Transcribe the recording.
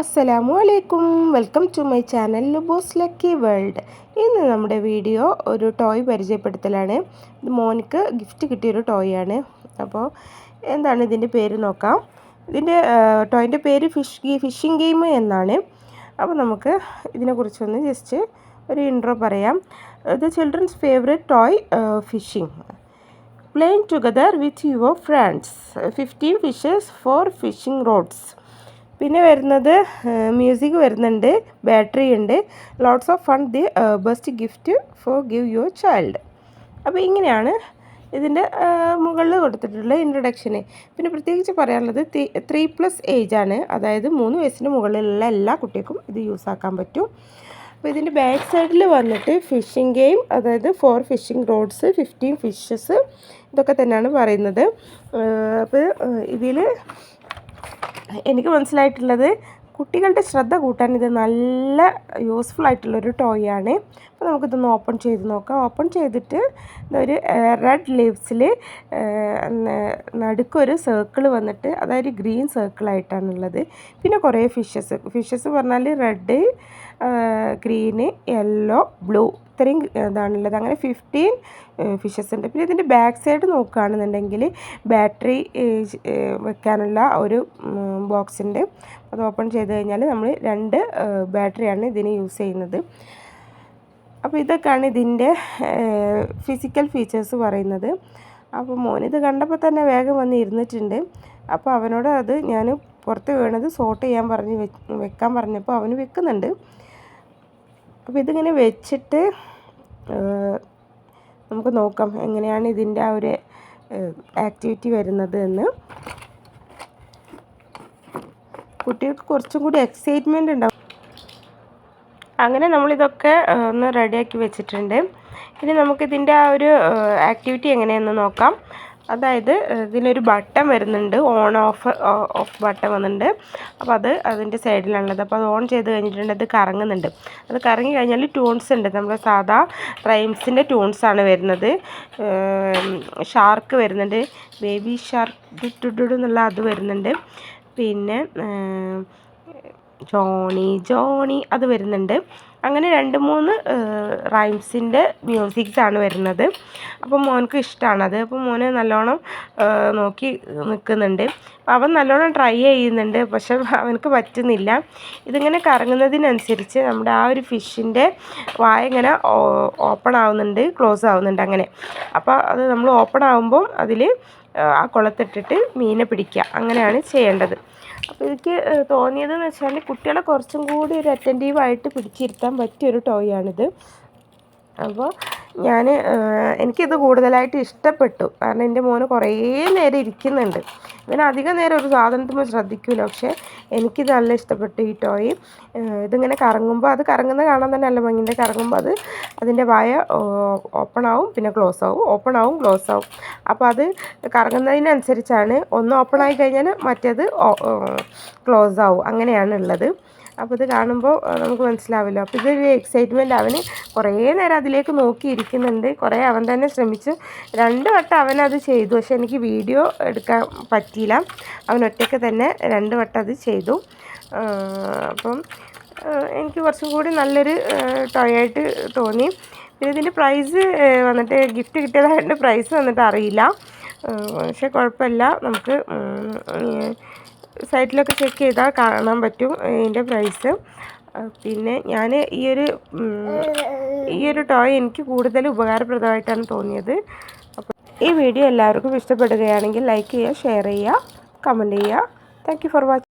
അസ്സലാമു അലൈക്കും. Welcome to my channel Lubos lucky world. ഇന്ന് നമ്മുടെ വീഡിയോ ഒരു ടോയ് പരിചയപ്പെടുത്തലാണ്. ഇത് മോനിക്ക് ഗിഫ്റ്റ് കിട്ടിയൊരു ആണ് അപ്പോൾ എന്താണ് ഇതിന്റെ പേര് നോക്കാം. ഇതിന്റെ ടോയിന്റെ പേര് ഫിഷ് ഫിഷിംഗ് ഗെയിം എന്നാണ്. അപ്പോൾ നമുക്ക് ഇതിനെക്കുറിച്ചൊന്ന് ജസ്റ്റ് ഒരു ഇൻട്രോ പറയാം. The children's favourite toy fishing. Playing together with your friends. Fifteen fishes four fishing rods. പിന്നെ വരുന്നത് മ്യൂസിക് വരുന്നുണ്ട് ബാറ്ററി ഉണ്ട്. Lots of fun the best gift for give your child അപ്പോൾ ഇങ്ങനെയാണ് ഇതിന്റെ മുകളിൽ കൊടുത്തിട്ടുള്ള ഇൻട്രൊഡക്ഷന് പിന്നെ പ്രത്യേകിച്ച് പറയാനുള്ളത് ത്രീ പ്ലസ് ഏജ് ആണ്. അതായത് മൂന്ന് വയസ്സിന് മുകളിലുള്ള എല്ലാ കുട്ടികൾക്കും ഇത് യൂസ് ആക്കാൻ പറ്റും. അപ്പോൾ ഇതിന്റെ ബാക്ക് സൈഡിൽ വന്നിട്ട് ഫിഷിംഗ് ഗെയിം അതായത് four fishing rods fifteen fishes ഇതൊക്കെ തന്നെയാണ് പറയുന്നത്. അപ്പോൾ ഇതിൽ എനിക്ക് മനസ്സിലായിട്ടുള്ളത് കുട്ടികളുടെ ശ്രദ്ധ കൂട്ടാൻ ഇത് നല്ല യൂസ്ഫുൾ ആയിട്ടുള്ളൊരു ടോയ് ആണ്. അപ്പോൾ നമുക്കിതൊന്ന് ഓപ്പൺ ചെയ്ത് നോക്കാം. ഓപ്പൺ ചെയ്തിട്ട് ഒരു റെഡ് ലീവ്സിൽ നടുക്കൊരു സർക്കിൾ വന്നിട്ട് അതായത് ഗ്രീൻ സർക്കിളായിട്ടാണുള്ളത് പിന്നെ കുറേ ഫിഷസ് ഫിഷസ് പറഞ്ഞാൽ റെഡ് ഗ്രീന് യെല്ലോ ബ്ലൂ ഇത്രയും ഇതാണുള്ളത്. അങ്ങനെ ഫിഫ്റ്റീൻ ഫിഷസ് ഉണ്ട്. പിന്നെ ഇതിന്റെ ബാക്ക് സൈഡ് നോക്കുകയാണെന്നുണ്ടെങ്കിൽ ബാറ്ററി വെക്കാനുള്ള ഒരു ബോക്സ് ഉണ്ട്. അത് ഓപ്പൺ ചെയ്ത് കഴിഞ്ഞാൽ നമ്മൾ രണ്ട് ബാറ്ററിയാണ് ഇതിന് യൂസ് ചെയ്യുന്നത്. അപ്പോൾ ഇതൊക്കെയാണ് ഇതിന്റെ ഫിസിക്കൽ ഫീച്ചേഴ്സ് പറയുന്നത്. അപ്പോൾ മോനിത് കണ്ടപ്പോൾ തന്നെ വേഗം വന്ന് ഇരുന്നിട്ടുണ്ട്. അപ്പോൾ അവനോട് അത് ഞാൻ പുറത്ത് വീണത് സോർട്ട് ചെയ്യാൻ പറഞ്ഞ് വെക്കാൻ പറഞ്ഞപ്പോൾ അവന് വെക്കുന്നുണ്ട്. അപ്പോൾ ഇതിങ്ങനെ വെച്ചിട്ട് നമുക്ക് നോക്കാം എങ്ങനെയാണ് ഇതിന്റെ ആ ഒരു ആക്ടിവിറ്റി വരുന്നത് എന്ന്. കുട്ടികൾക്ക് കുറച്ചും കൂടി എക്സൈറ്റ്മെന്റ് ഉണ്ടാവും. അങ്ങനെ നമ്മളിതൊക്കെ ഒന്ന് റെഡിയാക്കി വെച്ചിട്ടുണ്ട്. ഇനി നമുക്കിതിന്റെ ആ ഒരു ആക്ടിവിറ്റി എങ്ങനെയെന്ന് നോക്കാം. അതായത് ഇതിനൊരു ബട്ടൺ വരുന്നുണ്ട്. ഓൺ ഓഫ് ഓഫ് ബട്ടൺ വന്നിട്ടുണ്ട്. അപ്പോൾ അത് അതിന്റെ സൈഡിലാണുള്ളത്. അപ്പോൾ അത് ഓൺ ചെയ്ത് കഴിഞ്ഞിട്ടുണ്ട്. അത് കറങ്ങുന്നുണ്ട്. അത് കറങ്ങി കഴിഞ്ഞാൽ ട്യൂൺസ് ഉണ്ട്. നമ്മുടെ സാധാ റൈംസിന്റെ ആണ് വരുന്നത്. ഷാർക്ക് വരുന്നുണ്ട്. ബേബി ഷാർക്ക് എന്നുള്ള അത് വരുന്നുണ്ട്. പിന്നെ ജോണി ജോണി അത് വരുന്നുണ്ട്. അങ്ങനെ രണ്ട് മൂന്ന് റൈംസിന്റെ മ്യൂസിക്സ് ആണ് വരുന്നത്. അപ്പോൾ മോനക്ക് അത് അപ്പോൾ മോനെ നല്ലോണം നോക്കി നിൽക്കുന്നുണ്ട് അവൻ നല്ലോണം ട്രൈ ചെയ്യുന്നുണ്ട്. പക്ഷെ അവനക്ക് പറ്റുന്നില്ല. ഇതിങ്ങനെ കറങ്ങുന്നതിനനുസരിച്ച് നമ്മുടെ ആ ഒരു ഫിഷിന്റെ വായ ഇങ്ങനെ ഓപ്പൺ ആവുന്നുണ്ട്. ക്ലോസ് ആവുന്നുണ്ട് അങ്ങനെ. അപ്പോൾ അത് നമ്മൾ ഓപ്പൺ ആകുമ്പം അതിൽ ആ കുളത്തിട്ടിട്ട് മീനെ പിടിക്കുക. അങ്ങനെയാണ് ചെയ്യേണ്ടത്. അപ്പോൾ എനിക്ക് തോന്നിയതെന്ന് വെച്ചാൽ കുട്ടികളെ കുറച്ചും കൂടി ഒരു അറ്റന്റീവായിട്ട് പിടിച്ചിരുത്താൻ പറ്റിയൊരു ടോയാണിത് അപ്പോൾ ഞാൻ എനിക്കിത് കൂടുതലായിട്ട് ഇഷ്ടപ്പെട്ടു. കാരണം എന്റെ മോന് കുറേ നേരം ഇരിക്കുന്നുണ്ട്. ഇവൻ അധികം നേരം ഒരു സാധനത്തുമ്പോൾ ശ്രദ്ധിക്കില്ല പക്ഷേ എനിക്കിത് നല്ല ഇഷ്ടപ്പെട്ടു ഈ ടോയ്. ഇതിങ്ങനെ കറങ്ങുമ്പോൾ അത് കറങ്ങുന്ന കാണാൻ തന്നെ നല്ല ഭംഗിന്റെ കറങ്ങുമ്പോൾ അത് അതിന്റെ വായ ഓപ്പൺ ആവും പിന്നെ ക്ലോസ് ആവും ഓപ്പൺ ആവും ക്ലോസ് ആവും അപ്പോൾ അത് കറങ്ങുന്നതിനനുസരിച്ചാണ്. ഒന്ന് ഓപ്പൺ ആയി കഴിഞ്ഞാൽ മറ്റേത് ക്ലോസ് ആവും അങ്ങനെയാണ് ഉള്ളത്. അപ്പോൾ ഇത് കാണുമ്പോൾ നമുക്ക് മനസ്സിലാവില്ലോ. അപ്പോൾ ഇതൊരു എക്സൈറ്റ്മെന്റ് അവന് കുറേ നേരം അതിലേക്ക് നോക്കിയിരിക്കുന്നുണ്ട് കുറേ അവൻ തന്നെ ശ്രമിച്ചു. രണ്ട് വട്ടം അവനത് ചെയ്തു. പക്ഷെ എനിക്ക് വീഡിയോ എടുക്കാൻ പറ്റിയില്ല. അവൻ ഒറ്റയ്ക്ക് തന്നെ രണ്ട് വട്ടം അത് ചെയ്തു. അപ്പം എനിക്ക് കുറച്ചും കൂടി നല്ലൊരു ടോയായിട്ട് തോന്നി. പിന്നെ ഇതിന്റെ പ്രൈസ് വന്നിട്ട് ഗിഫ്റ്റ് കിട്ടിയതായിട്ട് പ്രൈസ് വന്നിട്ട് അറിയില്ല. പക്ഷെ കുഴപ്പമില്ല. നമുക്ക് സൈറ്റിലൊക്കെ ചെക്ക് ചെയ്താൽ കാണാൻ പറ്റും ഇതിന്റെ പ്രൈസ് പിന്നെ ഞാൻ ഈ ഒരു ഈ ഒരു ടോയ് എനിക്ക് കൂടുതൽ ഉപകാരപ്രദമായിട്ടാണ് തോന്നിയത്. അപ്പോൾ ഈ വീഡിയോ എല്ലാവർക്കും ഇഷ്ടപ്പെടുകയാണെങ്കിൽ ലൈക്ക് ചെയ്യുക ഷെയർ ചെയ്യുക കമന്റ് ചെയ്യുക. Thank for watching